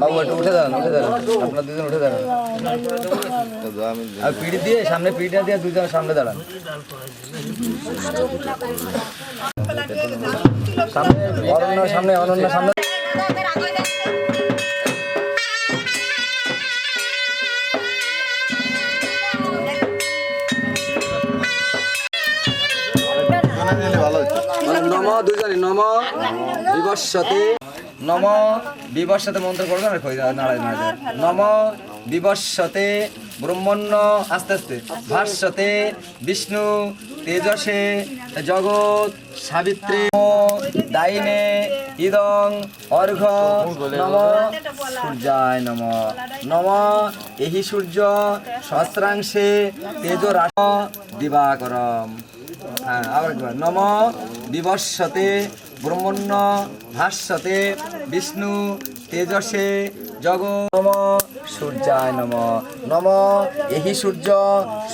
বাবু, একটু উঠে দাঁড়ান উঠে দাঁড়ান। দুজন উঠে দাঁড়ান। আর পিড়ি দিয়ে, সামনে পিড়িটা দিয়ে দুজন সামনে দাঁড়ান। অনন্য সামনে অনন্য সামনে। নম দুজনে নম। বিবস্বতে নম বিবস্বতে মন্ত্র করবেন আর কই নারায়ণ নারায়ণ নম বিবস্বতে ব্রহ্মণ্য আস্তে আস্তে। ভাস্বতে বিষ্ণু তেজসে জগৎ সাবিত্রী দাইনে ইদং অর্ঘ নম। সূর্যায় নম। নম এহি সূর্য সহস্রাংশে তেজ রাস দিবাকরম। হ্যাঁ নম বিবস্বতে ব্রহ্মণ্য ভাস্বতে বিষ্ণু তেজসে জগ নম সূর্যায় নম। নম এহি সূর্য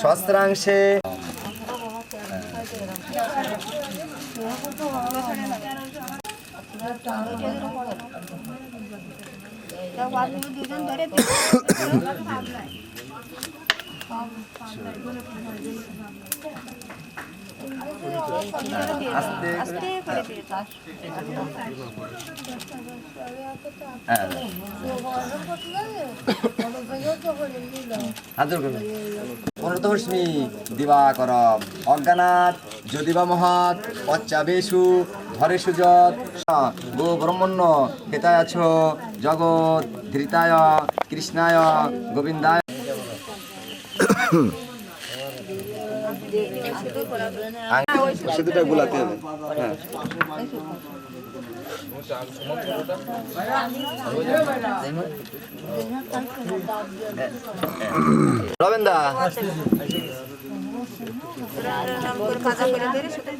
সহস্রাংশে। ধরে আস্তে করে দিয়ে হাজর দিবাকর অজ্ঞানাথ যদিবা মহাত পচ্চাবেশু ধরেশু যত গো ব্রহ্মণ্য হেতায় আছ জগৎ ধৃতায় কৃষ্ণায় গোবিন্দায়। সেতুটা গোলাতে হবে হ্যাঁ রবেন দা কাজা করে সেটা